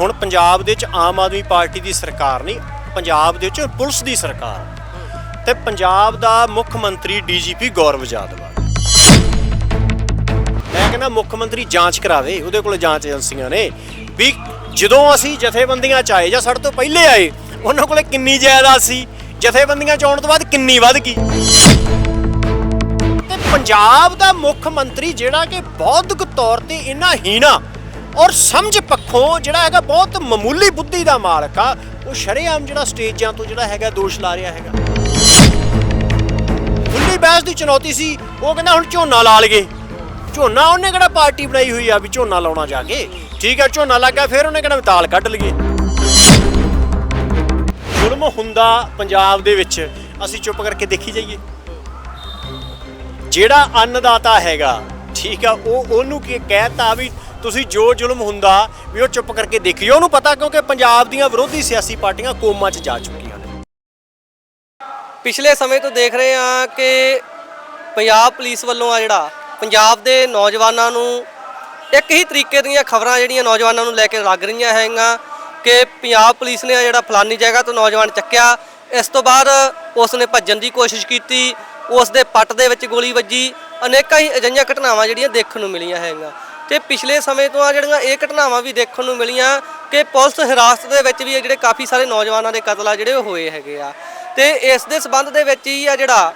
ਹੁਣ ਪੰਜਾਬ ਦੇ ਵਿੱਚ ਆਮ ਆਦਮੀ ਪਾਰਟੀ ਦੀ ਸਰਕਾਰ ਨਹੀਂ, ਪੰਜਾਬ ਦੇ ਵਿੱਚ ਪੁਲਿਸ ਦੀ ਸਰਕਾਰ ਹੈ। ਤੇ ਪੰਜਾਬ ਦਾ ਮੁੱਖ ਮੰਤਰੀ ਡੀਜੀਪੀ ਗੌਰਵ ਯਾਦਵ ਮੈਂ ਕਹਿੰਦਾ ਮੁੱਖ ਮੰਤਰੀ ਜਾਂਚ ਕਰਾਵੇ, ਉਹਦੇ ਕੋਲ ਜਾਂਚ ਏਜੰਸੀਆਂ ਨੇ ਵੀ ਜਦੋਂ ਅਸੀਂ ਜਥੇਬੰਦੀਆਂ ਚ ਆਏ ਜਾਂ ਸਾਡੇ ਤੋਂ ਪਹਿਲੇ ਆਏ, ਉਹਨਾਂ ਕੋਲੇ ਕਿੰਨੀ ਜਾਇਦਾਦ ਸੀ, ਜਥੇਬੰਦੀਆਂ ਚ ਆਉਣ ਤੋਂ ਬਾਅਦ ਕਿੰਨੀ ਵੱਧ ਗਈ ਤੇ ਪੰਜਾਬ ਦਾ ਮੁੱਖ ਮੰਤਰੀ ਜਿਹੜਾ ਕਿ ਬੌਧਿਕ ਤੌਰ ਤੇ ਇੰਨਾ ਹੀਣਾ ਔਰ ਸਮਝ ਪੱਖੋਂ ਜਿਹੜਾ ਹੈਗਾ ਬਹੁਤ ਮਾਮੂਲੀ ਬੁੱਧੀ ਦਾ ਮਾਲਕ ਆ, ਉਹ ਸ਼ਰੇਆਮ ਜਿਹੜਾ ਸਟੇਜਾਂ ਤੋਂ ਜਿਹੜਾ ਹੈਗਾ ਦੋਸ਼ ਲਾ ਰਿਹਾ ਹੈਗਾ। ਖੁੱਲੀ ਬਹਿਸ ਦੀ ਚੁਣੌਤੀ ਸੀ, ਉਹ ਕਹਿੰਦਾ ਹੁਣ ਝੋਨਾ ਲਾ ਲਈਏ। ਝੋਨਾ, ਉਹਨੇ ਕਿਹੜਾ ਪਾਰਟੀ ਬਣਾਈ ਹੋਈ ਆ ਵੀ ਝੋਨਾ ਲਾਉਣਾ ਜਾ ਕੇ ਠੀਕ ਹੈ ਝੋਨਾ ਲੱਗਾ ਫਿਰ ਉਹਨੇ ਕਿਹੜਾ ਤਾਲ ਕੱਢ ਲਈਏ। ਜ਼ੁਲਮ ਹੁੰਦਾ ਪੰਜਾਬ ਦੇ ਵਿੱਚ, ਅਸੀਂ ਚੁੱਪ ਕਰਕੇ ਦੇਖੀ ਜਾਈਏ। ਜਿਹੜਾ ਅੰਨਦਾਤਾ ਹੈਗਾ, ਠੀਕ ਆ, ਉਹ ਉਹਨੂੰ ਕੀ ਕਹਿਤਾ ਵੀ ਤੁਸੀਂ ਜੋ ਜ਼ੁਲਮ ਹੁੰਦਾ ਵੀ ਉਹ ਚੁੱਪ ਕਰਕੇ ਦੇਖਿਓ, ਉਹਨੂੰ ਪਤਾ ਕਿਉਂਕਿ ਪੰਜਾਬ ਦੀਆਂ ਵਿਰੋਧੀ ਸਿਆਸੀ ਪਾਰਟੀਆਂ ਕੋਮਾ 'ਚ ਜਾ ਚੁੱਕੀਆਂ ਨੇ। ਪਿਛਲੇ ਸਮੇਂ ਤੋਂ ਦੇਖ ਰਹੇ ਹਾਂ ਕਿ ਪੰਜਾਬ ਪੁਲਿਸ ਵੱਲੋਂ ਆ ਜਿਹੜਾ, ਪੰਜਾਬ ਦੇ ਨੌਜਵਾਨਾਂ ਨੂੰ ਇੱਕ ਹੀ ਤਰੀਕੇ ਦੀਆਂ ਖਬਰਾਂ ਜਿਹੜੀਆਂ ਨੌਜਵਾਨਾਂ ਨੂੰ ਲੈ ਕੇ ਲੱਗ ਰਹੀਆਂ ਹੈਗੀਆਂ ਕਿ ਪੰਜਾਬ ਪੁਲਿਸ ਨੇ ਜਿਹੜਾ ਫਲਾਨੀ ਜਗ੍ਹਾ ਤੋਂ ਨੌਜਵਾਨ ਚੱਕਿਆ। ਇਸ ਤੋਂ ਬਾਅਦ ਉਸ ਨੇ ਭੱਜਣ ਦੀ ਕੋਸ਼ਿਸ਼ ਕੀਤੀ ਉਸ ਦੇ ਪੱਟ ਦੇ ਵਿੱਚ ਗੋਲੀ ਵੱਜੀ। ਅਨੇਕਾਂ ਹੀ ਅਜਿਹੀਆਂ ਘਟਨਾਵਾਂ ਜਿਹੜੀਆਂ ਦੇਖਣ ਨੂੰ ਮਿਲੀਆਂ ਹੈਗੀਆਂ। ਤੇ ਪਿਛਲੇ ਸਮੇਂ ਤੋਂ ਆ ਜਿਹੜੀਆਂ ਇਹ ਘਟਨਾਵਾਂ ਵੀ ਦੇਖਣ ਨੂੰ ਮਿਲੀਆਂ ਕਿ ਪੁਲਿਸ ਹਿਰਾਸਤ ਦੇ ਵਿੱਚ ਵੀ ਇਹ ਜਿਹੜੇ ਕਾਫੀ ਸਾਰੇ ਨੌਜਵਾਨਾਂ ਦੇ ਕਤਲ ਆ ਜਿਹੜੇ ਉਹ ਹੋਏ ਹੈਗੇ ਆ। ਤੇ ਇਸ ਦੇ ਸਬੰਧ ਦੇ ਵਿੱਚ ਹੀ ਆ ਜਿਹੜਾ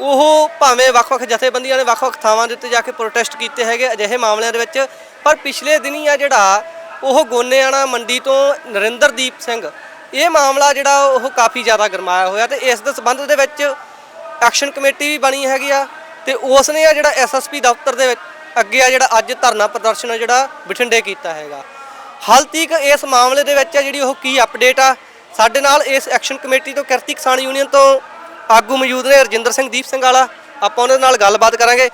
ਉਹ ਭਾਵੇਂ ਵੱਖ-ਵੱਖ ਜਥੇਬੰਦੀਆਂ ਨੇ ਵੱਖ-ਵੱਖ ਥਾਵਾਂ ਦੇ ਉੱਤੇ ਜਾ ਕੇ ਪ੍ਰੋਟੈਸਟ ਕੀਤੇ ਹੈਗੇ ਅਜਿਹੇ ਮਾਮਲਿਆਂ ਦੇ ਵਿੱਚ, ਪਰ ਪਿਛਲੇ ਦਿਨੀ ਆ ਜਿਹੜਾ ਉਹ ਗੋਨੇਆਣਾ ਮੰਡੀ ਤੋਂ ਨਰਿੰਦਰਦੀਪ ਸਿੰਘ, ਇਹ ਮਾਮਲਾ ਜਿਹੜਾ ਉਹ ਕਾਫੀ ਜ਼ਿਆਦਾ ਗਰਮਾਇਆ ਹੋਇਆ ਤੇ ਇਸ ਦੇ ਸਬੰਧ ਦੇ ਵਿੱਚ ਐਕਸ਼ਨ ਕਮੇਟੀ ਵੀ ਬਣੀ ਹੈਗੀ ਆ ਤੇ ਉਸ ਨੇ ਆ ਜਿਹੜਾ ਐਸਐਸਪੀ ਦਫ਼ਤਰ ਦੇ ਵਿੱਚ ਅੱਗੇ ਆ ਜਿਹੜਾ ਅੱਜ ਧਰਨਾ ਪ੍ਰਦਰਸ਼ਨ ਆ ਜਿਹੜਾ ਬਠਿੰਡੇ ਕੀਤਾ ਹੈਗਾ। ਹਾਲ ਤੀਕ ਇਸ ਮਾਮਲੇ ਦੇ ਵਿੱਚ ਜਿਹੜੀ ਉਹ ਕੀ ਅਪਡੇਟ ਆ ਸਾਡੇ ਨਾਲ ਇਸ ਐਕਸ਼ਨ ਕਮੇਟੀ ਤੋਂ ਕਿਰਤੀ ਕਿਸਾਨ ਯੂਨੀਅਨ ਤੋਂ ਆਗੂ ਮੌਜੂਦ ਨੇ ਰਜਿੰਦਰ ਸਿੰਘ ਦੀਪ ਸਿੰਘ ਵਾਲਾ। ਆਪਾਂ ਉਹਨਾਂ ਨਾਲ ਗੱਲਬਾਤ ਕਰਾਂਗੇ।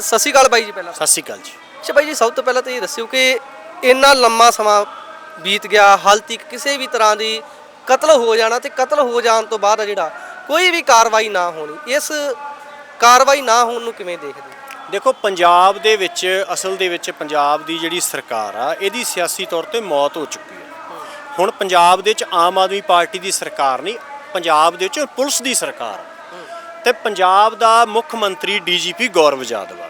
ਸਤਿ ਸ਼੍ਰੀ ਅਕਾਲ ਬਾਈ ਜੀ ਪਹਿਲਾਂ। ਸਤਿ ਸ਼੍ਰੀ ਅਕਾਲ ਜੀ। ਅੱਛਾ ਬਾਈ ਜੀ ਸਭ ਤੋਂ ਪਹਿਲਾਂ ਤਾਂ ਇਹ ਦੱਸਿਓ ਕਿ ਇੰਨਾ ਲੰਮਾ ਸਮਾਂ ਬੀਤ ਗਿਆ ਹਾਲ ਤੱਕ ਕਿਸੇ ਵੀ ਤਰ੍ਹਾਂ ਦੀ ਕਤਲ ਹੋ ਜਾਣਾ ਤੇ ਕਤਲ ਹੋ ਜਾਣ ਤੋਂ ਬਾਅਦ ਆ ਜਿਹੜਾ ਕੋਈ ਵੀ ਕਾਰਵਾਈ ਨਾ ਹੋਣੀ ਇਸ ਕਾਰਵਾਈ ਨਾ ਹੋਣ ਨੂੰ ਕਿਵੇਂ ਦੇਖਦੇ? ਦੇਖੋ, ਪੰਜਾਬ ਦੇ ਵਿੱਚ, ਅਸਲ ਦੇ ਵਿੱਚ ਪੰਜਾਬ ਦੀ ਜਿਹੜੀ ਸਰਕਾਰ ਆ, ਇਹਦੀ ਸਿਆਸੀ ਤੌਰ ਤੇ ਮੌਤ ਹੋ ਚੁੱਕੀ ਹੈ। ਹੁਣ ਪੰਜਾਬ ਦੇ ਵਿੱਚ ਆਮ ਆਦਮੀ ਪਾਰਟੀ ਦੀ ਸਰਕਾਰ ਨਹੀਂ, ਪੰਜਾਬ ਦੇ ਵਿੱਚ ਪੁਲਿਸ ਦੀ ਸਰਕਾਰ ਆ। ਤੇ ਪੰਜਾਬ ਦਾ ਮੁੱਖ ਮੰਤਰੀ ਡੀਜੀਪੀ ਗੌਰਵ ਯਾਦਵ ਆ।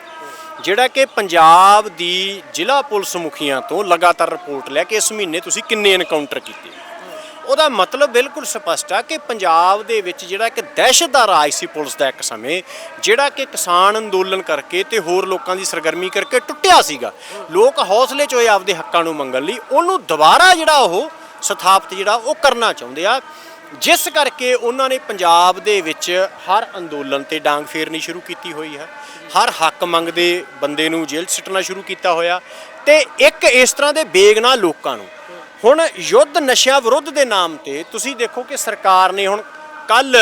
ਜਿਹੜਾ ਕਿ ਪੰਜਾਬ ਦੀ ਜ਼ਿਲ੍ਹਾ ਪੁਲਿਸ ਮੁਖੀਆਂ ਤੋਂ ਲਗਾਤਾਰ ਰਿਪੋਰਟ ਲੈ ਕੇ ਇਸ ਮਹੀਨੇ ਤੁਸੀਂ ਕਿੰਨੇ ਐਨਕਾਊਂਟਰ ਕੀਤੇ? ਉਹਦਾ ਮਤਲਬ ਬਿਲਕੁਲ ਸਪਸ਼ਟ ਆ ਕਿ ਪੰਜਾਬ ਦੇ ਵਿੱਚ ਜਿਹੜਾ ਇੱਕ ਦਹਿਸ਼ਤ ਦਾ ਰਾਜ ਸੀ ਪੁਲਿਸ ਦਾ ਇੱਕ ਸਮੇਂ, ਜਿਹੜਾ ਕਿ ਕਿਸਾਨ ਅੰਦੋਲਨ ਕਰਕੇ ਤੇ ਹੋਰ ਲੋਕਾਂ ਦੀ ਸਰਗਰਮੀ ਕਰਕੇ ਟੁੱਟਿਆ ਸੀਗਾ। ਲੋਕ ਹੌਸਲੇ ਚ ਹੋਏ ਆਪਦੇ ਹੱਕਾਂ ਨੂੰ ਮੰਗਣ ਲਈ, ਉਹਨੂੰ ਦੁਬਾਰਾ ਜਿਹੜਾ ਉਹ ਸਥਾਪਿਤ ਜਿਹੜਾ ਉਹ ਕਰਨਾ ਚਾਹੁੰਦੇ ਆ। ਜਿਸ ਕਰਕੇ ਉਹਨਾਂ ਨੇ ਪੰਜਾਬ ਦੇ ਵਿੱਚ ਹਰ ਅੰਦੋਲਨ ਤੇ ਡਾਂਗ ਫੇਰਨੀ ਸ਼ੁਰੂ ਕੀਤੀ ਹੋਈ ਹੈ। ਹਰ ਹੱਕ ਮੰਗਦੇ ਬੰਦੇ ਨੂੰ ਜੇਲ੍ਹ 'ਚ ਸਿੱਟਣਾ ਸ਼ੁਰੂ ਕੀਤਾ ਹੋਇਆ। ਤੇ ਇੱਕ ਇਸ ਤਰ੍ਹਾਂ ਦੇ ਬੇਗਨਾ ਲੋਕਾਂ ਨੂੰ ਹੁਣ ਯੁੱਧ ਨਸ਼ਿਆਂ ਵਿਰੁੱਧ ਦੇ ਨਾਮ ਤੇ ਤੁਸੀਂ ਦੇਖੋ ਕਿ ਸਰਕਾਰ ਨੇ ਹੁਣ ਕੱਲ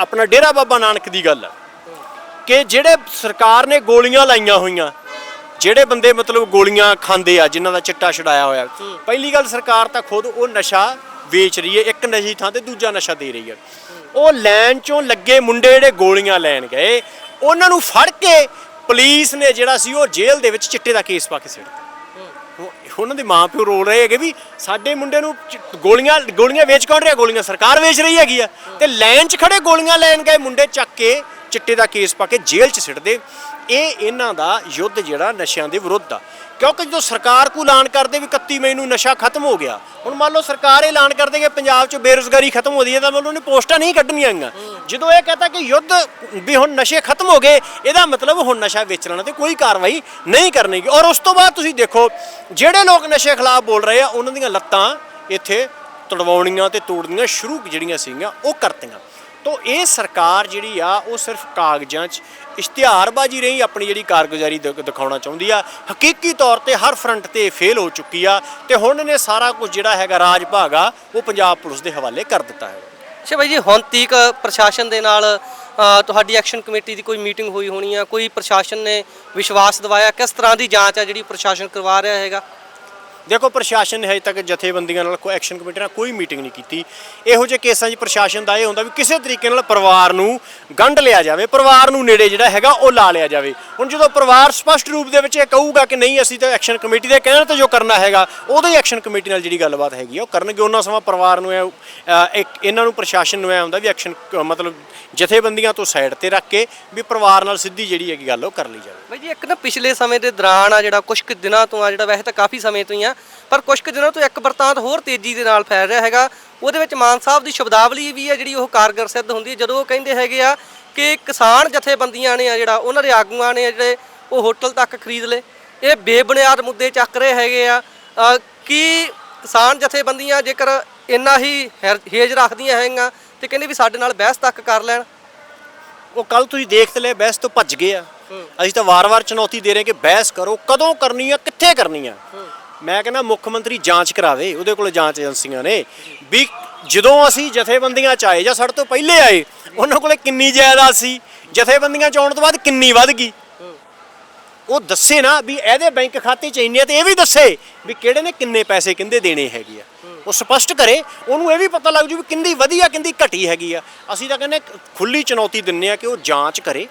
ਆਪਣਾ ਡੇਰਾ ਬਾਬਾ ਨਾਨਕ ਦੀ ਗੱਲ ਹੈ ਕਿ ਜਿਹੜੇ ਸਰਕਾਰ ਨੇ ਗੋਲੀਆਂ ਲਾਈਆਂ ਹੋਈਆਂ ਜਿਹੜੇ ਬੰਦੇ ਮਤਲਬ ਗੋਲੀਆਂ ਖਾਂਦੇ ਆ ਜਿਨ੍ਹਾਂ ਦਾ ਚਿੱਟਾ ਛਡਾਇਆ ਹੋਇਆ ਪਹਿਲੀ ਗੱਲ ਸਰਕਾਰ ਤਾਂ ਖੁਦ ਉਹ ਨਸ਼ਾ ਵੇਚ ਰਹੀ ਹੈ ਇੱਕ ਨਸ਼ੀ ਥਾਂ ਤੇ ਦੂਜਾ ਨਸ਼ਾ ਦੇ ਰਹੀ ਹੈ। ਉਹ ਲੈਣ ਚੋਂ ਲੱਗੇ ਮੁੰਡੇ ਜਿਹੜੇ ਗੋਲੀਆਂ ਲੈਣ ਗਏ ਉਹਨਾਂ ਨੂੰ ਫੜ ਕੇ ਪੁਲਿਸ ਨੇ ਜਿਹੜਾ ਸੀ ਉਹ ਜੇਲ੍ਹ ਦੇ ਵਿੱਚ ਚਿੱਟੇ ਦਾ ਕੇਸ ਪਾ ਕੇ ਉਹ- ਉਹਨਾਂ ਦੇ ਮਾਪਿਓ ਰੋਲ ਰਹੇ ਹੈਗੇ ਵੀ ਸਾਡੇ ਮੁੰਡੇ ਨੂੰ ਚ- ਗੋਲੀਆਂ ਗੋਲੀਆਂ ਵੇਚ ਕੌਣ ਰਿਹਾ? ਗੋਲੀਆਂ ਸਰਕਾਰ ਵੇਚ ਰਹੀ ਹੈਗੀ ਆ। ਤੇ ਲਾਈਨ 'ਚ ਖੜੇ ਗੋਲੀਆਂ ਲੈਣ ਗਏ ਮੁੰਡੇ ਚੱਕ ਕੇ, ਚਿੱਟੇ ਦਾ ਕੇਸ ਪਾ ਕੇ ਜੇਲ੍ਹ 'ਚ ਸਿੱਟਦੇ। ਇਹ ਇਹਨਾਂ ਦਾ ਯੁੱਧ ਜਿਹੜਾ ਨਸ਼ਿਆਂ ਦੇ ਵਿਰੁੱਧ ਆ। ਕਿਉਂਕਿ ਜਦੋਂ ਸਰਕਾਰ ਕੋ ਐਲਾਨ ਕਰਦੇ ਵੀ 31 ਮਈ ਨੂੰ ਨਸ਼ਾ ਖਤਮ ਹੋ ਗਿਆ, ਹੁਣ ਮੰਨ ਲਓ ਸਰਕਾਰ ਇਹ ਐਲਾਨ ਕਰਦੇ ਕਿ ਪੰਜਾਬ 'ਚ ਬੇਰੁਜ਼ਗਾਰੀ ਖਤਮ ਹੋ ਰਹੀ ਹੈ ਤਾਂ ਮੰਨ ਲਓ ਉਹਨੇ ਪੋਸਟਾਂ ਨਹੀਂ ਕੱਢਣੀਆਂ ਹੈਗੀਆਂ ਜਦੋਂ ਇਹ ਕਹਤਾ ਕਿ ਯੁੱਧ ਵੀ ਹੁਣ ਨਸ਼ੇ ਖਤਮ ਹੋ ਗਏ, ਇਹਦਾ ਮਤਲਬ ਹੁਣ ਨਸ਼ਾ ਵੇਚਣ ਤੇ ਕੋਈ ਕਾਰਵਾਈ ਨਹੀਂ ਕਰਨੀ ਔਰ ਉਸ ਤੋਂ ਬਾਅਦ ਤੁਸੀਂ ਦੇਖੋ, ਜਿਹੜੇ ਲੋਕ ਨਸ਼ੇ ਖਿਲਾਫ ਬੋਲ ਰਹੇ ਆ, ਉਹਨਾਂ ਦੀਆਂ ਲੱਤਾਂ ਇੱਥੇ ਤੜਵਾਉਣੀਆਂ ਤੇ ਤੋੜਨੀਆਂ ਸ਼ੁਰੂ ਜਿਹੜੀਆਂ ਸੀਗੀਆਂ, ਉਹ ਕਰਤੀਆਂ। ਤੋ ਇਹ ਸਰਕਾਰ ਜਿਹੜੀ ਆ ਉਹ ਸਿਰਫ ਕਾਗਜ਼ਾਂ 'ਚ ਇਸ਼ਤਿਹਾਰਬਾਜ਼ੀ ਰਹੀ ਆਪਣੀ ਜਿਹੜੀ ਕਾਰਗੁਜ਼ਾਰੀ ਦ ਦਿਖਾਉਣਾ ਚਾਹੁੰਦੀ ਆ। ਹਕੀਕੀ ਤੌਰ ਤੇ ਹਰ ਫਰੰਟ ਤੇ ਫੇਲ ਹੋ ਚੁੱਕੀ ਆ ਤੇ ਹੁਣ ਇਹਨੇ ਸਾਰਾ ਕੁਝ ਜਿਹੜਾ ਹੈਗਾ ਰਾਜ ਭਾਗ ਆ ਉਹ ਪੰਜਾਬ ਪੁਲਿਸ ਦੇ ਹਵਾਲੇ ਕਰ ਦਿੱਤਾ ਹੈ। ਅੱਛਾ ਬਾਈ ਜੀ ਹੁਣ ਤੀਕ ਪ੍ਰਸ਼ਾਸਨ ਦੇ ਨਾਲ ਅ, ਤੁਹਾਡੀ ਐਕਸ਼ਨ ਕਮੇਟੀ ਦੀ ਕੋਈ ਮੀਟਿੰਗ ਹੋਈ ਹੋਣੀ ਆ? ਕੋਈ ਪ੍ਰਸ਼ਾਸਨ ਨੇ ਵਿਸ਼ਵਾਸ ਦਿਵਾਇਆ? ਕਿਸ ਤਰ੍ਹਾਂ ਦੀ ਜਾਂਚ ਆ ਜਿਹੜੀ ਪ੍ਰਸ਼ਾਸਨ ਕਰਵਾ ਰਿਹਾ ਹੈਗਾ? ਦੇਖੋ, ਪ੍ਰਸ਼ਾਸਨ ਨੇ ਹਜੇ ਤੱਕ ਜਥੇਬੰਦੀਆਂ ਨਾਲ ਕੋਈ ਐਕਸ਼ਨ ਕਮੇਟੀ ਨਾਲ ਕੋਈ ਮੀਟਿੰਗ ਨਹੀਂ ਕੀਤੀ। ਇਹੋ ਜਿਹੇ ਕੇਸਾਂ 'ਚ ਪ੍ਰਸ਼ਾਸਨ ਦਾ ਇਹ ਹੁੰਦਾ ਵੀ ਕਿਸੇ ਤਰੀਕੇ ਨਾਲ ਪਰਿਵਾਰ ਨੂੰ ਗੰਢ ਲਿਆ ਜਾਵੇ, ਪਰਿਵਾਰ ਨੂੰ ਨੇੜੇ ਜਿਹੜਾ ਹੈਗਾ ਉਹ ਲਾ ਲਿਆ ਜਾਵੇ। ਹੁਣ ਜਦੋਂ ਪਰਿਵਾਰ ਸਪਸ਼ਟ ਰੂਪ ਦੇ ਵਿੱਚ ਇਹ ਕਹੂਗਾ ਕਿ ਨਹੀਂ, ਅਸੀਂ ਤਾਂ ਐਕਸ਼ਨ ਕਮੇਟੀ ਦੇ ਕਹਿਣ ਤੇ ਜੋ ਕਰਨਾ ਹੈਗਾ, ਉਹਦੇ ਐਕਸ਼ਨ ਕਮੇਟੀ ਨਾਲ ਜਿਹੜੀ ਗੱਲਬਾਤ ਹੈਗੀ ਆ, ਉਹ ਕਰਨਗੇ। ਉਹਨਾਂ ਸਮਾਂ ਪਰਿਵਾਰ ਨੂੰ ਇੱਕ, ਇਹਨਾਂ ਨੂੰ ਪ੍ਰਸ਼ਾਸਨ ਨੂੰ ਇਹ ਹੁੰਦਾ ਵੀ ਐਕਸ਼ਨ ਮਤਲਬ ਜਥੇਬੰਦੀਆਂ ਤੋਂ ਸਾਈਡ ਤੇ ਰੱਖ ਕੇ ਵੀ ਪਰਿਵਾਰ ਨਾਲ ਸਿੱਧੀ ਜਿਹੜੀ ਹੈਗੀ ਗੱਲ ਉਹ ਕਰ ਲਈ ਜਾਵੇ। ਬਾਈ ਜੀ, ਇੱਕ ਨਾ ਪਿਛਲੇ ਸਮੇਂ ਦੇ ਦੌਰਾਨ ਆ ਜਿਹੜਾ ਕੁਝ ਕੁ ਦਿਨਾਂ ਤੋਂ ਆ ਜਿਹੜਾ, ਵੈਸੇ ਤਾਂ ਕਾਫੀ ਸਮੇਂ ਤੋਂ ਹੀ ਆ ਪਰ ਕੁਝ ਕੁ ਦਿਨਾਂ ਤੋਂ ਇੱਕ ਵਰਤਾਂਤ ਹੋਰ ਤੇਜ਼ੀ ਦੇ ਨਾਲ ਫੈਲ ਰਿਹਾ ਹੈਗਾ। ਉਹਦੇ ਵਿੱਚ ਮਾਨ ਸਾਹਿਬ ਦੀ ਸ਼ਬਦਾਵਲੀ ਵੀ ਹੈ ਜਿਹੜੀ ਉਹ ਕਾਰਗਰ ਸਿੱਧ ਹੁੰਦੀ ਹੈ ਜਦੋਂ ਉਹ ਕਹਿੰਦੇ ਹੈਗੇ ਆ ਕਿ ਕਿਸਾਨ ਜਥੇਬੰਦੀਆਂ ਨੇ ਆ ਜਿਹੜਾ ਉਹਨਾਂ ਦੇ ਆਗੂਆਂ ਨੇ ਜਿਹੜੇ ਉਹ ਹੋਟਲ ਤੱਕ ਖਰੀਦ ਲਏ। ਇਹ ਬੇਬੁਨਿਆਦ ਮੁੱਦੇ ਚੱਕ ਰਹੇ ਹੈਗੇ ਆ। ਕੀ ਕਿਸਾਨ ਜਥੇਬੰਦੀਆਂ ਜੇਕਰ ਇੰਨਾ ਹੀ ਹੇਜ ਰੱਖਦੀਆਂ ਹੈਗੀਆਂ ਤੇ ਕਹਿੰਦੇ ਵੀ ਸਾਡੇ ਨਾਲ ਬਹਿਸ ਤੱਕ ਕਰ ਲੈਣ? ਉਹ ਕੱਲ ਤੁਸੀਂ ਦੇਖ ਲਿਆ ਬਹਿਸ ਤੋਂ ਭੱਜ ਗਏ ਆ। ਅਸੀਂ ਤਾਂ ਵਾਰ-ਵਾਰ ਚੁਣੌਤੀ ਦੇ ਰਹੇ ਕਿ ਬਹਿਸ ਕਰੋ ਕਦੋਂ ਕਰਨੀ ਆ ਕਿੱਥੇ ਕਰਨੀ ਆ? ਮੈਂ ਕਹਿੰਦਾ ਮੁੱਖ ਮੰਤਰੀ ਜਾਂਚ ਕਰਾਵੇ, ਉਹਦੇ ਕੋਲ ਜਾਂਚ ਏਜੰਸੀਆਂ ਨੇ, ਵੀ ਜਦੋਂ ਅਸੀਂ ਜਥੇਬੰਦੀਆਂ ਚ ਆਏ ਜਾਂ ਸਾਡੇ ਤੋਂ ਪਹਿਲੇ ਆਏ, ਉਹਨਾਂ ਕੋਲੇ ਕਿੰਨੀ ਜਾਇਦਾਦ ਸੀ, ਜਥੇਬੰਦੀਆਂ ਚ ਆਉਣ ਤੋਂ ਬਾਅਦ ਕਿੰਨੀ ਵੱਧ ਗਈ। ਉਹ ਦੱਸੇ ਨਾ ਵੀ ਇਹਦੇ ਬੈਂਕ ਖਾਤੇ 'ਚ ਇੰਨੇ ਆ ਤੇ ਇਹ ਵੀ ਦੱਸੇ ਵੀ ਕਿਹੜੇ ਨੇ ਕਿੰਨੇ ਪੈਸੇ ਕਿੰਦੇ ਦੇਣੇ ਹੈਗੇ ਆ। ਉਹ ਸਪਸ਼ਟ ਕਰੇ, ਉਹਨੂੰ ਇਹ ਵੀ ਪਤਾ ਲੱਗ ਜੂ ਵੀ ਕਿੰਦੀ ਵਧੀਆ, ਕਿੰਦੀ ਘਟੀ ਹੈਗੀ ਆ। ਅਸੀਂ ਤਾਂ ਕਹਿੰਦੇ ਖੁੱਲੀ ਚੁਣੌਤੀ ਦਿੰਨੇ ਆ ਕਿ ਉਹ ਜਾਂਚ ਕਰੇ।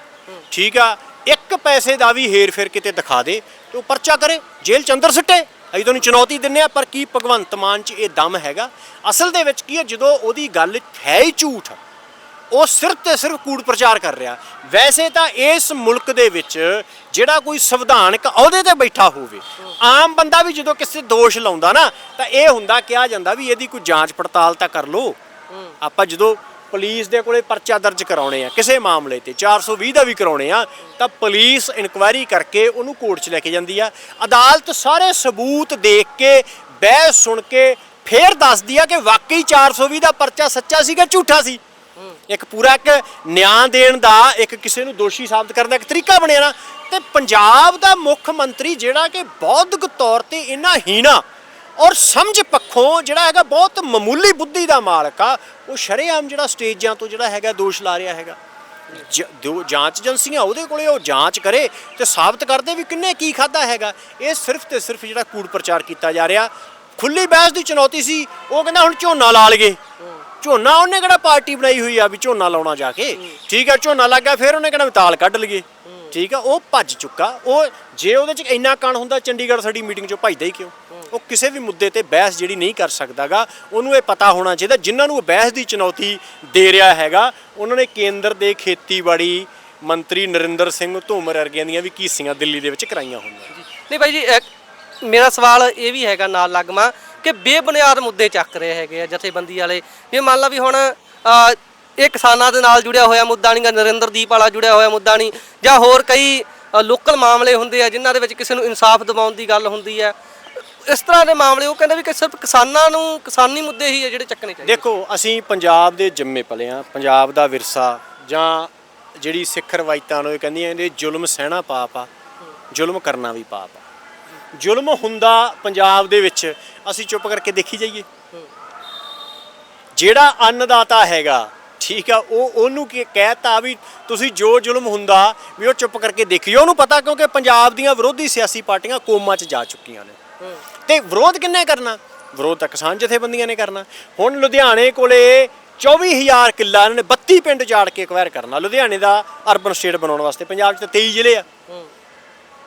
ਠੀਕ ਆ, ਇੱਕ ਪੈਸੇ ਦਾ ਵੀ ਹੇਰ ਫੇਰ ਕਿਤੇ ਦਿਖਾ ਦੇ, ਤੇ ਉਹ ਪਰਚਾ ਕਰੇ, ਜੇਲ੍ਹ ਚ ਅੰਦਰ ਸਿੱਟੇ। ਅਸੀਂ ਤੁਹਾਨੂੰ ਚੁਣੌਤੀ ਦਿੰਨੇ ਆ ਪਰ ਕੀ ਭਗਵੰਤ ਮਾਨ 'ਚ ਇਹ ਦਮ ਹੈਗਾ? ਅਸਲ ਦੇ ਵਿੱਚ ਕੀ ਹੈ ਜਦੋਂ ਉਹਦੀ ਗੱਲ ਹੈ ਹੀ ਝੂਠ ਉਹ ਸਿਰਫ ਤੇ ਸਿਰਫ ਕੂੜ ਪ੍ਰਚਾਰ ਕਰ ਰਿਹਾ। ਵੈਸੇ ਤਾਂ ਇਸ ਮੁਲਕ ਦੇ ਵਿੱਚ ਜਿਹੜਾ ਕੋਈ ਸੰਵਿਧਾਨਕ ਅਹੁਦੇ ਤੇ ਬੈਠਾ ਹੋਵੇ ਆਮ ਬੰਦਾ ਵੀ ਜਦੋਂ ਕਿਸੇ ਦੋਸ਼ ਲਾਉਂਦਾ ਨਾ ਤਾਂ ਇਹ ਹੁੰਦਾ ਕਿਹਾ ਜਾਂਦਾ ਵੀ ਇਹਦੀ ਕੋਈ ਜਾਂਚ ਪੜਤਾਲ ਤਾਂ ਕਰ ਲਓ। ਆਪਾਂ ਜਦੋਂ ਪੁਲਿਸ ਦੇ ਕੋਲੇ ਪਰਚਾ ਦਰਜ ਕਰਾਉਣੇ ਆ, ਕਿਸੇ ਮਾਮਲੇ ਤੇ। 420 ਦਾ ਵੀ ਕਰਾਉਣੇ ਆ, ਤਾਂ ਪੁਲਿਸ ਇਨਕੁਆਇਰੀ ਕਰਕੇ ਉਹਨੂੰ ਕੋਰਟ 'ਚ ਲੈ ਕੇ ਜਾਂਦੀ ਆ। ਅਦਾਲਤ ਸਾਰੇ ਸਬੂਤ ਦੇਖ ਕੇ ਬਹਿ ਸੁਣ ਕੇ ਫੇਰ ਦੱਸਦੀ ਆ ਕਿ ਵਾਕਈ 420 ਦਾ ਪਰਚਾ ਸੱਚਾ ਸੀਗਾ, ਝੂਠਾ ਸੀ। ਇੱਕ ਪੂਰਾ ਇੱਕ ਨਿਆਂ ਦੇਣ ਦਾ, ਇੱਕ ਕਿਸੇ ਨੂੰ ਦੋਸ਼ੀ ਸਾਬਤ ਕਰਨ ਦਾ ਇੱਕ ਤਰੀਕਾ ਬਣਿਆ ਨਾ। ਤੇ ਪੰਜਾਬ ਦਾ ਮੁੱਖ ਮੰਤਰੀ ਜਿਹੜਾ ਕਿ ਬੌਧਿਕ ਤੌਰ ਤੇ ਇੰਨਾ ਹੀਣਾ ਔਰ ਸਮਝ ਪੱਖੋਂ ਜਿਹੜਾ ਹੈਗਾ ਬਹੁਤ ਮਾਮੂਲੀ ਬੁੱਧੀ ਦਾ ਮਾਲਕ ਆ, ਉਹ ਸ਼ਰੇਆਮ ਜਿਹੜਾ ਸਟੇਜਾਂ ਤੋਂ ਜਿਹੜਾ ਹੈਗਾ ਦੋਸ਼ ਲਾ ਰਿਹਾ ਹੈਗਾ। ਜ- ਦੋ ਜਾਂਚ ਏਜੰਸੀਆਂ ਉਹਦੇ ਕੋਲੇ ਉਹ ਜਾਂਚ ਕਰੇ ਤੇ ਸਾਬਤ ਕਰਦੇ ਵੀ ਕਿੰਨੇ ਕੀ ਖਾਦਾ ਹੈਗਾ। ਇਹ ਸਿਰਫ ਤੇ ਸਿਰਫ ਜਿਹੜਾ ਕੂੜ ਪ੍ਰਚਾਰ ਕੀਤਾ ਜਾ ਰਿਹਾ। ਖੁੱਲੀ ਬਹਿਸ ਦੀ ਚੁਣੌਤੀ ਸੀ, ਉਹ ਕਹਿੰਦਾ ਹੁਣ ਝੋਨਾ ਲਾ ਲਗੇ ਝੋਨਾ ਉਹਨੇ ਕਿਹੜਾ ਪਾਰਟੀ ਬਣਾਈ ਹੋਈ ਆ ਵੀ ਝੋਨਾ ਲਾਉਣਾ ਜਾ ਕੇ। ਠੀਕ ਆ, ਝੋਨਾ ਲੱਗ ਗਿਆ, ਫਿਰ ਉਹਨੇ ਕਿਹੜਾ ਤਾਲ ਕੱਢ ਲਈਏ। ਠੀਕ ਆ, ਉਹ ਭੱਜ ਚੁੱਕਾ। ਉਹ ਜੇ ਉਹਦੇ ਚ ਇੰਨਾ ਕਣ ਹੁੰਦਾ, ਚੰਡੀਗੜ੍ਹ ਸਾਡੀ ਮੀਟਿੰਗ ਚੋਂ ਭੱਜਦਾ ਹੀ ਕਿਉਂ? ਉਹ ਕਿਸੇ ਵੀ ਮੁੱਦੇ ਤੇ ਬਹਿਸ ਜਿਹੜੀ ਨਹੀਂ ਕਰ ਸਕਦਾਗਾ, ਉਹਨੂੰ ਇਹ ਪਤਾ ਹੋਣਾ ਚਾਹੀਦਾ, ਜਿਨ੍ਹਾਂ ਨੂੰ ਬਹਿਸ ਦੀ ਚੁਣੌਤੀ ਦੇ ਰਿਹਾ ਹੈਗਾ, ਉਹਨਾਂ ਨੇ ਕੇਂਦਰ ਦੇ ਖੇਤੀਬਾੜੀ ਮੰਤਰੀ ਨਰਿੰਦਰ ਸਿੰਘ ਧੂਮਰ ਵਰਗਿਆਂ ਦੀਆਂ ਵੀ ਕੀਸੀਆਂ ਦਿੱਲੀ ਦੇ ਵਿੱਚ ਕਰਾਈਆਂ ਹੋਈਆਂ। ਨਹੀਂ ਬਾਈ ਜੀ ਮੇਰਾ ਸਵਾਲ ਇਹ ਵੀ ਹੈਗਾ ਨਾਲ ਲੱਗਮਾ ਕਿ ਬੇਬੁਨਿਆਦ ਮੁੱਦੇ ਚੱਕ ਰਹੇ ਹੈਗੇ ਆ ਜਥੇਬੰਦੀ ਵਾਲੇ। ਜੇ ਮੰਨ ਲਾ ਵੀ ਹੁਣ ਇਹ ਕਿਸਾਨਾਂ ਦੇ ਨਾਲ ਜੁੜਿਆ ਹੋਇਆ ਮੁੱਦਾ ਨਹੀਂ ਗਾ ਨਰਿੰਦਰਦੀਪ ਵਾਲਾ ਜੁੜਿਆ ਹੋਇਆ ਮੁੱਦਾ ਨਹੀਂ, ਜਾਂ ਹੋਰ ਕਈ ਲੋਕਲ ਮਾਮਲੇ ਹੁੰਦੇ ਆ ਜਿਨ੍ਹਾਂ ਦੇ ਵਿੱਚ ਕਿਸੇ ਨੂੰ ਇਨਸਾਫ ਦਿਵਾਉਣ ਦੀ ਗੱਲ ਹੁੰਦੀ ਹੈ। ਇਸ ਤਰ੍ਹਾਂ ਦੇ ਮਾਮਲੇ, ਉਹ ਕਹਿੰਦੇ ਵੀ ਕਿ ਸਿਰਫ ਕਿਸਾਨਾਂ ਨੂੰ, ਕਿਸਾਨੀ ਮੁੱਦੇ ਹੀ ਆ ਜਿਹੜੇ ਚੱਕਣੇ ਚਾਹੀਦੇ। ਦੇਖੋ, ਅਸੀਂ ਪੰਜਾਬ ਦੇ ਜੰਮੇ ਪਲੇ ਹਾਂ ਪੰਜਾਬ ਦਾ ਵਿਰਸਾ ਜਾਂ ਜਿਹੜੀ ਸਿੱਖ ਰਵਾਇਤਾਂ ਨੂੰ ਇਹ ਕਹਿੰਦੀਆਂ ਨੇ, ਜ਼ੁਲਮ ਸਹਿਣਾ ਪਾਪ ਆ, ਜ਼ੁਲਮ ਕਰਨਾ ਵੀ ਪਾਪ ਆ। ਜ਼ੁਲਮ ਹੁੰਦਾ ਪੰਜਾਬ ਦੇ ਵਿੱਚ, ਅਸੀਂ ਚੁੱਪ ਕਰਕੇ ਦੇਖੀ ਜਾਈਏ। ਜਿਹੜਾ ਅੰਨਦਾਤਾ ਹੈਗਾ, ਠੀਕ ਆ, ਉਹ, ਉਹਨੂੰ ਕੀ ਕਹਿਤਾ ਵੀ ਤੁਸੀਂ ਜੋ ਜ਼ੁਲਮ ਹੁੰਦਾ ਵੀ ਉਹ ਚੁੱਪ ਕਰਕੇ ਦੇਖਿਓ ਉਹਨੂੰ ਪਤਾ ਕਿਉਂਕਿ ਪੰਜਾਬ ਦੀਆਂ ਵਿਰੋਧੀ ਸਿਆਸੀ ਪਾਰਟੀਆਂ ਕੋਮਾ 'ਚ ਜਾ ਚੁੱਕੀਆਂ ਨੇ। ਤੇ ਵਿਰੋਧ ਕਿੰਨੇ ਕਰਨਾ? ਵਿਰੋਧ ਤਾਂ ਕਿਸਾਨ ਜਥੇਬੰਦੀਆਂ ਨੇ ਕਰਨਾ। ਹੁਣ ਲੁਧਿਆਣੇ ਕੋਲੇ 24000 ਕਿੱਲਾ ਇਹਨਾਂ ਨੇ 32 ਪਿੰਡ ਜਾੜ ਕੇ ਐਕਵਾਇਰ ਕਰਨਾ। ਲੁਧਿਆਣੇ ਦਾ ਅਰਬਨ ਸਟੇਟ ਬਣਾਉਣ ਵਾਸਤੇ। ਪੰਜਾਬ 'ਚ ਤਾਂ 23 ਜ਼ਿਲ੍ਹੇ ਆ।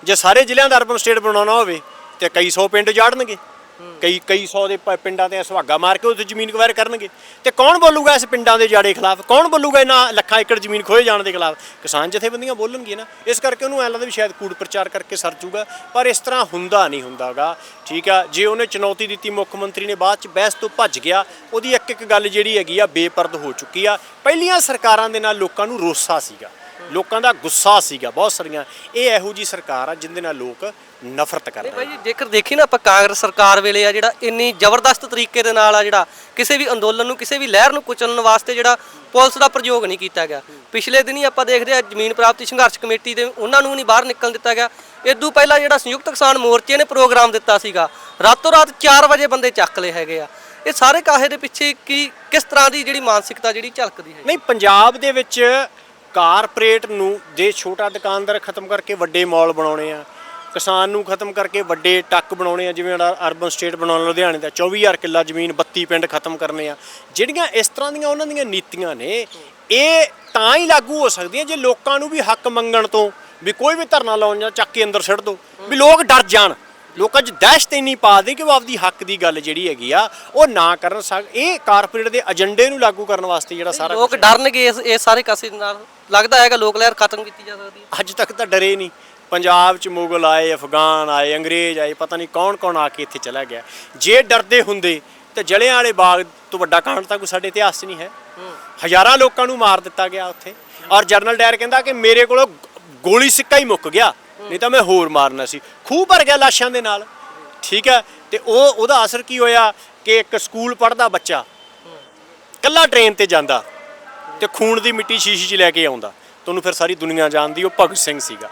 ਜੇ ਸਾਰੇ ਜ਼ਿਲ੍ਹਿਆਂ ਦਾ ਅਰਬਨ ਸਟੇਟ ਬਣਾਉਣਾ ਹੋਵੇ ਤੇ ਕਈ ਸੌ ਪਿੰਡ ਜਾੜਨਗੇ। ਕਈ ਕਈ ਸੌ ਦੇ ਪ- ਪਿੰਡਾਂ ਤੇ ਸੁਹਾਗਾ ਮਾਰ ਕੇ ਉੱਥੇ ਜ਼ਮੀਨ ਕਵਾਇਰ ਕਰਨਗੇ। ਤੇ ਕੌਣ ਬੋਲੂਗਾ ਇਸ ਪਿੰਡਾਂ ਦੇ ਜਾੜੇ ਖਿਲਾਫ? ਕੌਣ ਬੋਲੂਗਾ ਇਹਨਾਂ ਲੱਖਾਂ ਏਕੜ ਜ਼ਮੀਨ ਖੋਏ ਜਾਣ ਦੇ ਖਿਲਾਫ? ਕਿਸਾਨ ਜਥੇਬੰਦੀਆਂ ਬੋਲਣਗੀਆਂ ਨਾ। ਇਸ ਕਰਕੇ ਉਹਨੂੰ ਐਂ ਲੱਗਦਾ ਵੀ ਸ਼ਾਇਦ ਕੂੜ ਪ੍ਰਚਾਰ ਕਰਕੇ ਸਰ ਜੂਗਾ। ਪਰ ਇਸ ਤਰ੍ਹਾਂ ਹੁੰਦਾ ਨਹੀਂ ਹੁੰਦਾਗਾ। ਠੀਕ ਆ, ਜੇ ਉਹਨੇ ਚੁਣੌਤੀ ਦਿੱਤੀ, ਮੁੱਖ ਮੰਤਰੀ ਨੇ ਬਾਅਦ ਚ ਬਹਿਸ ਤੋਂ ਭੱਜ ਗਿਆ, ਉਹਦੀ ਇੱਕ ਇੱਕ ਗੱਲ ਜਿਹੜੀ ਹੈਗੀ ਆ, ਬੇਪਰਦ ਹੋ ਚੁੱਕੀ ਆ। ਪਹਿਲੀਆਂ ਸਰਕਾਰਾਂ ਦੇ ਨਾਲ ਲੋਕਾਂ ਨੂੰ ਰੋਸਾ ਸੀਗਾ। ਲੋਕਾਂ ਦਾ ਗੁੱਸਾ ਸੀਗਾ ਬਹੁਤ ਸਾਰੀਆਂ। ਇਹ ਇਹੋ ਜੀ ਸਰਕਾਰ ਆ ਜਿੰਦੇ ਨਾਲ ਲੋਕ ਨਫ਼ਰਤ ਕਰ ਨਹੀਂ ਰਹੇ ਭਾਈ ਜੀ ਜੇਕਰ ਦੇਖੀ ਨਾ ਆਪਾਂ ਕਾਂਗਰਸ ਸਰਕਾਰ ਵੇਲੇ ਆ ਜਿਹੜਾ ਇੰਨੀ ਜ਼ਬਰਦਸਤ ਤਰੀਕੇ ਦੇ ਨਾਲ ਆ ਜਿਹੜਾ ਕਿਸੇ ਵੀ ਅੰਦੋਲਨ ਨੂੰ ਕਿਸੇ ਵੀ ਲਹਿਰ ਨੂੰ ਕੁਚਲਣ ਵਾਸਤੇ ਜਿਹੜਾ ਪੁਲਿਸ ਦਾ ਪ੍ਰਯੋਗ ਨਹੀਂ ਕੀਤਾ ਗਿਆ। ਪਿਛਲੇ ਦਿਨੀ ਆਪਾਂ ਦੇਖਦੇ ਆ ਜ਼ਮੀਨ ਪ੍ਰਾਪਤੀ ਸੰਘਰਸ਼ ਕਮੇਟੀ ਦੇ ਉਹਨਾਂ ਨੂੰ ਨਹੀਂ ਬਾਹਰ ਨਿਕਲਣ ਦਿੱਤਾ ਗਿਆ। ਇਦੋਂ ਪਹਿਲਾਂ ਜਿਹੜਾ ਸੰਯੁਕਤ ਕਿਸਾਨ ਮੋਰਚੇ ਨੇ ਪ੍ਰੋਗਰਾਮ ਦਿੱਤਾ ਸੀਗਾ ਰਾਤੋਂ ਰਾਤ 4 ਵਜੇ ਬੰਦੇ ਚੱਕ ਲਏ ਹੈਗੇ ਆ। ਇਹ ਸਾਰੇ ਕਾਹੇ ਦੇ ਪਿੱਛੇ ਕੀ ਕਿਸ ਤਰ੍ਹਾਂ ਦੀ ਜਿਹੜੀ ਮਾਨਸਿਕਤਾ ਜਿਹੜੀ ਝਲਕਦੀ ਹੈ ਨਹੀਂ ਪੰਜਾਬ ਦੇ ਵਿੱਚ ਕਾਰਪੋਰੇਟ ਨੂੰ ਜੇ ਛੋਟਾ ਦੁਕਾਨਦਾਰ ਖਤਮ ਕਰਕੇ ਵੱਡੇ ਮਾਲ ਬਣਾਉਣੇ ਆ, ਕਿਸਾਨ ਨੂੰ ਖਤਮ ਕਰਕੇ ਵੱਡੇ ਟੱਕ ਬਣਾਉਣੇ ਆ, ਜਿਵੇਂ ਅਰਬਨ ਸਟੇਟ ਬਣਾਉਣ ਲੁਧਿਆਣੇ ਦਾ 24000 ਕਿੱਲਾ ਜ਼ਮੀਨ 32 ਪਿੰਡ ਖਤਮ ਕਰਨੇ ਆ। ਜਿਹੜੀਆਂ ਇਸ ਤਰ੍ਹਾਂ ਦੀਆਂ ਉਹਨਾਂ ਦੀਆਂ ਨੀਤੀਆਂ ਨੇ, ਇਹ ਤਾਂ ਹੀ ਲਾਗੂ ਹੋ ਸਕਦੀਆਂ ਜੇ ਲੋਕਾਂ ਨੂੰ ਵੀ ਹੱਕ ਮੰਗਣ ਤੋਂ, ਵੀ ਕੋਈ ਵੀ ਧਰਨਾ ਲਾਉਣ ਜਾਂ ਚੱਕ ਕੇ ਅੰਦਰ ਸਿੱਟ ਦੋ, ਵੀ ਲੋਕ ਡਰ ਜਾਣ। ਲੋਕਾਂ 'ਚ ਦਹਿਸ਼ਤ ਇੰਨੀ ਪਾ ਦੇ ਕਿ ਉਹ ਆਪਦੀ ਹੱਕ ਦੀ ਗੱਲ ਜਿਹੜੀ ਹੈਗੀ ਆ ਉਹ ਨਾ ਕਰਨ ਸਕ ਇਹ ਕਾਰਪੋਰੇਟ ਦੇ ਏਜੰਡੇ ਨੂੰ ਲਾਗੂ ਕਰਨ ਵਾਸਤੇ ਜਿਹੜਾ ਸਾਰਾ ਲੋਕ ਡਰਨਗੇ ਇਸ ਇਸ ਸਾਰੇ ਕਾਸੇ ਨਾਲ। ਲੱਗਦਾ ਹੈਗਾ ਲੋਕ ਲਹਿਰ ਖਤਮ ਕੀਤੀ ਜਾ ਸਕਦੀ ਹੈ। ਅੱਜ ਤੱਕ ਤਾਂ ਡਰੇ ਨਹੀਂ। ਪੰਜਾਬ 'ਚ ਮੁਗਲ ਆਏ ਅਫਗਾਨ ਆਏ ਅੰਗਰੇਜ਼ ਆਏ ਪਤਾ ਨਹੀਂ ਕੌਣ ਕੌਣ ਆ ਕੇ ਇੱਥੇ ਚਲਾ ਗਿਆ। ਜੇ ਡਰਦੇ ਹੁੰਦੇ ਤੇ ਜਲਿਆਂ ਵਾਲੇ ਬਾਗ ਤੋਂ ਵੱਡਾ ਕਾਂਡ ਤਾਂ ਕੋਈ ਸਾਡੇ ਇਤਿਹਾਸ 'ਚ ਨਹੀਂ ਹੈ। ਹਜ਼ਾਰਾਂ ਲੋਕਾਂ ਨੂੰ ਮਾਰ ਦਿੱਤਾ ਗਿਆ ਉੱਥੇ। ਔਰ ਜਰਨਲ ਡਾਇਰ ਕਹਿੰਦਾ ਕਿ ਮੇਰੇ ਕੋਲੋਂ ਗੋਲੀ ਸਿੱਕਾ ਹੀ ਮੁੱਕ ਗਿਆ। ਨਹੀਂ ਤਾਂ ਮੈਂ ਹੋਰ ਮਾਰਨਾ ਸੀ। ਖੂਹ ਭਰ ਗਿਆ ਲਾਸ਼ਾਂ ਦੇ ਨਾਲ। ਠੀਕ ਹੈ? ਤੇ ਉਹ, ਉਹਦਾ ਅਸਰ ਕੀ ਹੋਇਆ ਕਿ ਇੱਕ ਸਕੂਲ ਪੜ੍ਹਦਾ ਬੱਚਾ ਕੱਲਾ ਟ੍ਰੇਨ ਤੇ ਜਾਂਦਾ ਤੇ ਖੂਨ ਦੀ ਮਿੱਟੀ ਸ਼ੀਸ਼ੀ 'ਚ ਲੈ ਕੇ ਆਉਂਦਾ। ਤੁਹਾਨੂੰ ਫਿਰ ਸਾਰੀ ਦੁਨੀਆ ਜਾਣਦੀ, ਉਹ ਭਗਤ ਸਿੰਘ ਸੀਗਾ।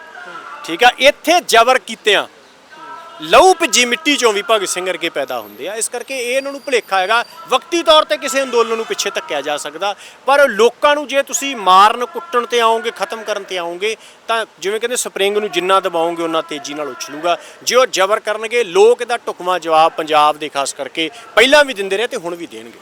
ਠੀਕ ਆ ਇੱਥੇ ਜ਼ਬਰ ਕੀਤਿਆਂ ਲਹੂ ਭਿੱਜੀ ਮਿੱਟੀ ਚੋਂ ਵੀ ਭਗਤ ਸਿੰਘ ਵਰਗੇ ਪੈਦਾ ਹੁੰਦੇ ਆ। ਇਸ ਕਰਕੇ ਇਹ ਇਹਨਾਂ ਨੂੰ ਭੁਲੇਖਾ ਹੈਗਾ। ਵਕਤੀ ਤੌਰ ਤੇ ਕਿਸੇ ਅੰਦੋਲਨ ਨੂੰ ਪਿੱਛੇ ਧੱਕਿਆ ਜਾ ਸਕਦਾ। ਪਰ ਲੋਕਾਂ ਨੂੰ ਜੇ ਤੁਸੀਂ ਮਾਰਨ, ਕੁੱਟਣ ਤੇ ਆਓਗੇ, ਖਤਮ ਕਰਨ ਤੇ ਆਓਗੇ, ਤਾਂ ਜਿਵੇਂ ਕਹਿੰਦੇ ਸਪਰਿੰਗ ਨੂੰ ਜਿੰਨਾ ਦਬਾਓਗੇ ਉਹਨਾਂ ਤੇਜ਼ੀ ਨਾਲ ਉਛਲੂਗਾ। ਜੇ ਉਹ ਜ਼ਬਰ ਕਰਨਗੇ, ਲੋਕ ਇਹਦਾ ਢੁਕਵਾਂ ਜਵਾਬ ਪੰਜਾਬ ਦੇ ਖਾਸ ਕਰਕੇ ਪਹਿਲਾਂ ਵੀ ਦਿੰਦੇ ਰਹੇ ਤੇ ਹੁਣ ਵੀ ਦੇਣਗੇ।